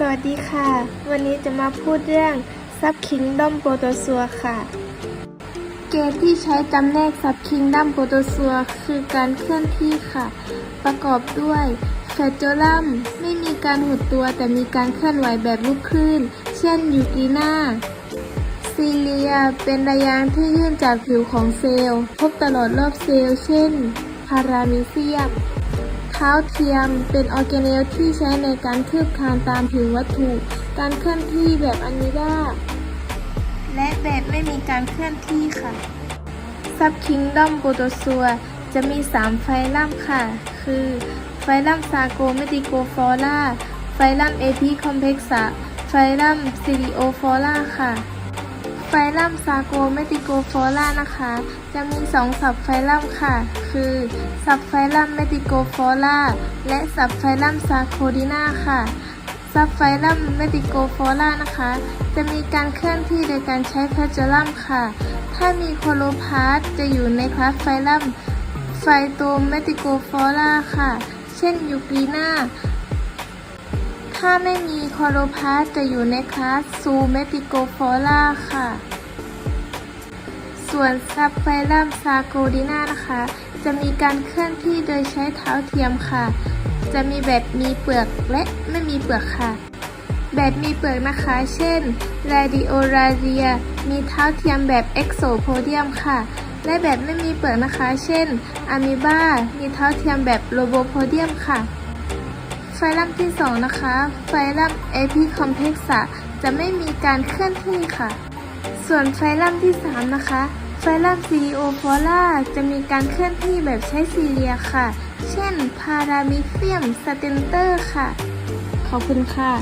สวัสดีค่ะ วันนี้จะมาพูดเรื่องซับคิงดอมโปรโตซัวค่ะ เกณฑ์ที่ใช้จำแนกซับคิงดัมโปรโตซัวคือการเคลื่อนที่ค่ะ ประกอบด้วยแฟจโจลัมไม่มีการหดตัวแต่มีการเคลื่อนไหวแบบลูกคลื่น เช่นยูกีนาซีเลียเป็นระยางที่ยื่นจากผิวของเซลล์ พบตลอดรอบเซลล์ เช่นพารามิเซียม เท้าเทียม เป็นออร์แกเนลที่ใช้ในการคืบคานตามผิววัตถุ การเคลื่อนที่แบบอะมิดาและแบบไม่มีการเคลื่อนที่ค่ะ ซับคิงดอมโปรโตซัวจะมี 3 ไฟลัมค่ะ คือ ไฟลัมซาโกเมติโกฟอล่าไฟลัมเอพิคอมเพกซะไฟลัมซิลิโอฟอล่าค่ะ ไฟลัมซาโกเมติโกฟอล่านะคะ จะมี2สับไฟลัมค่ะ คือสับไฟลัมเมติโกฟอล่าและสับไฟลัมซาโคดินาค่ะซับไฟลัมเมติโกฟอล่านะคะ จะมีการเคลื่อนที่โดยการใช้แพจลัมค่ะ ถ้ามีโคโลพาสจะอยู่ในคลาสไฟลัมไฟโตเมติโกฟอล่าค่ะ เช่นยูกรีนา ถ้าไม่มีโคโลพาสจะอยู่ในคลาสซูเมติโกฟอล่าค่ะ ส่วนซับไฟลัมซาโกดินานะคะ จะมีการเคลื่อนที่โดยใช้เท้าเทียมค่ะ จะมีแบบมีเปลือกและไม่มีเปลือกค่ะ แบบมีเปลือกนะคะ เช่น Radiolaria มีเท้าเทียมแบบ Exopodium ค่ะ และแบบไม่มีเปลือกนะคะ เช่น Amoeba มีเท้าเทียมแบบ Lobopodium ค่ะ ไฟลัมที่ 2 นะคะ ไฟลัม Epicompexa จะไม่มีการเคลื่อนที่ค่ะ ส่วนไฟลัมที่ 3 นะคะ ไฟลัมซีโอฟอล่าจะมีการเคลื่อนที่แบบใช้ซีเรียค่ะ เช่นพารามิเฟียมสเตนเตอร์ค่ะ ขอบคุณค่ะ